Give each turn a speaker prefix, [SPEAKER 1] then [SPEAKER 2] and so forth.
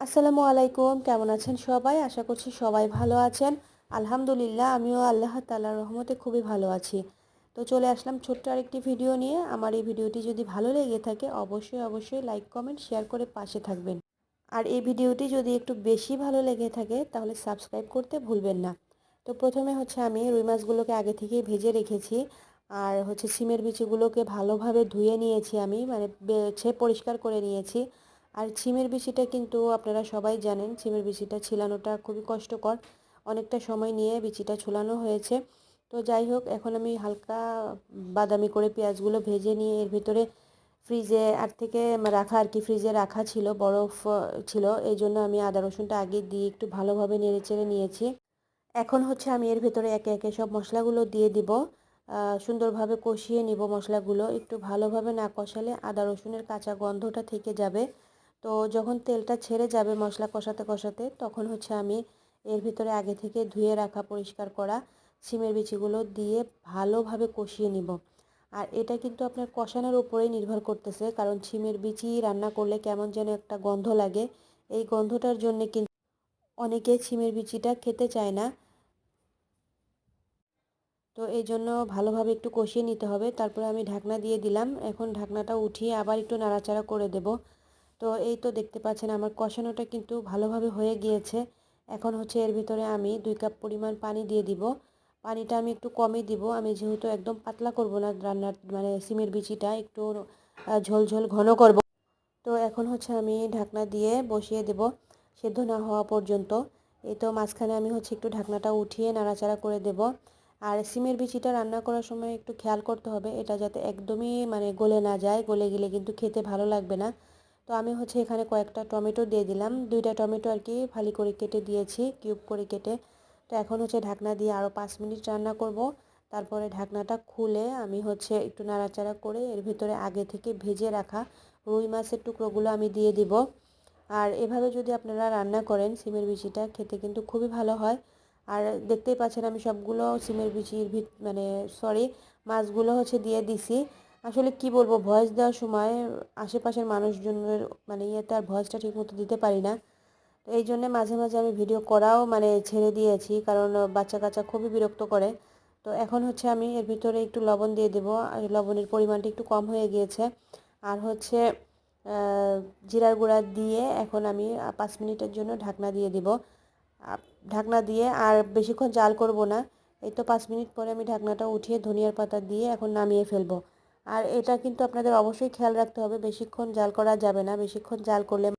[SPEAKER 1] আসসালামু আলাইকুম, কেমন আছেন সবাই? আশা করছি সবাই ভালো আছেন। আলহামদুলিল্লাহ, আমিও আল্লাহ তাআলার রহমতে খুবই ভালো আছি। তো চলে আসলাম ছোট্ট আরেকটি ভিডিও নিয়ে। আমার এই ভিডিওটি যদি ভালো লেগে থাকে, অবশ্যই অবশ্যই লাইক, কমেন্ট, শেয়ার করে পাশে থাকবেন। আর এই ভিডিওটি যদি একটু বেশি ভালো লেগে থাকে, তাহলে সাবস্ক্রাইব করতে ভুলবেন না। তো প্রথমে হচ্ছে আমি রুই মাছগুলোকে আগে থেকেই ভেজে রেখেছি। আর হচ্ছে সিমের বিচিগুলোকে ভালোভাবে ধুয়ে নিয়েছি আমি মানে বেছে পরিষ্কার করে নিয়েছি। আর ছিমের বিচিটা কিন্তু আপনারা সবাই জানেন, ছিমের বিচিটা ছিলানোটা খুবই কষ্টকর। অনেকটা সময় নিয়ে বিচিটা ছুলানো হয়েছে। তো যাই হোক, এখন আমি হালকা বাদামি করে পেঁয়াজগুলো ভেজে নিয়ে এর ভিতরে ফ্রিজে আর থেকে রাখা আর কি, ফ্রিজে রাখা ছিল, বরফ ছিল। এই জন্য আমি আদা রসুনটা আগে দিয়ে একটু ভালোভাবে নেড়ে চেড়ে নিয়েছি। এখন হচ্ছে আমি এর ভেতরে একে একে সব মশলাগুলো দিয়ে দিব। সুন্দরভাবে কষিয়ে নিব মশলাগুলো। একটু ভালোভাবে না কষালে আদা রসুনের কাঁচা গন্ধটা থেকে যাবে। তো যখন তেলটা ছেড়ে যাবে মশলা কষাতে কষাতে, তখন হচ্ছে আমি এর ভিতরে আগে থেকে ধুয়ে রাখা, পরিষ্কার করা সিমের বিচিগুলো দিয়ে ভালোভাবে কষিয়ে নিব। আর এটা কিন্তু আপনার কষানোর উপরেই নির্ভর করতেছে, কারণ সিমের বিচি রান্না করলে কেমন যেন একটা গন্ধ লাগে। এই গন্ধটার জন্যে কিন্তু অনেকে সিমের বিচিটা খেতে চায় না। তো এই জন্য ভালোভাবে একটু কষিয়ে নিতে হবে। তারপরে আমি ঢাকনা দিয়ে দিলাম। এখন ঢাকনাটা উঠিয়ে আবার একটু নাড়াচাড়া করে দেব। তো এই তো দেখতে পাচ্ছেন আমার কষানোটা কিন্তু ভালোভাবে হয়ে গিয়েছে। এখন হচ্ছে এর ভিতরে আমি দুই কাপ পরিমাণ পানি দিয়ে দিব। পানিটা আমি একটু কমই দিব। আমি যেহেতু একদম পাতলা করব না রান্নার মানে সিমের বিচিটা, একটু ঝোল ঝোল ঘন করব। তো এখন হচ্ছে আমি ঢাকনা দিয়ে বসিয়ে দেব সেদ্ধ না হওয়া পর্যন্ত। এই তো মাঝখানে আমি হচ্ছে একটু ঢাকনাটা উঠিয়ে নাড়াচাড়া করে দেব। আর সিমের বিচিটা রান্না করার সময় একটু খেয়াল করতে হবে। এটা যাতে একদমই মানে গলে না যায়। গলে গেলে কিন্তু খেতে ভালো লাগবে না। তো আমি হচ্ছে এখানে কয়েকটা টমেটো দিয়ে দিলাম। দুইটা টমেটো আর কি ফালি করে কেটে দিয়েছি, কিউব করে কেটে। তো এখন হচ্ছে ঢাকনা দিয়ে আরও পাঁচ মিনিট রান্না করব। তারপরে ঢাকনাটা খুলে আমি হচ্ছে একটু নাড়াচাড়া করে এর ভিতরে আগে থেকে ভেজে রাখা রুই মাছের টুকরোগুলো আমি দিয়ে দিব। আর এভাবে যদি আপনারা রান্না করেন সিমের বিচিটা খেতে কিন্তু খুবই ভালো হয়। আর দেখতেই পাচ্ছেন আমি সবগুলো সিমের বিচির ভিত মানে সরি মাছগুলো হচ্ছে দিয়ে দিছি। আসলে কি বলব, ভয়েস দেওয়ার সময় আশেপাশের মানুষজনের মানে ইয়েতে আর ভয়েসটা ঠিকমতো দিতে পারি না। তো এই জন্যে মাঝে মাঝে আমি ভিডিও করাও মানে ছেড়ে দিয়েছি, কারণ বাচ্চা কাচ্চা খুবই বিরক্ত করে। তো এখন হচ্ছে আমি এর ভিতরে একটু লবণ দিয়ে দেবো, আর লবণের পরিমাণটা একটু কম হয়ে গিয়েছে। আর হচ্ছে জিরার গুঁড়া দিয়ে এখন আমি পাঁচ মিনিটের জন্য ঢাকনা দিয়ে দিব। ঢাকনা দিয়ে আর বেশিক্ষণ জাল করব না। এই তো পাঁচ মিনিট পরে আমি ঢাকনাটা উঠিয়ে ধনিয়ার পাতা দিয়ে এখন নামিয়ে ফেলব। আর এটা কিন্তু আপনাদের অবশ্যই খেয়াল রাখতে হবে। বেশিক্ষণ জাল করা যাবে না। বেশিক্ষণ জাল করলে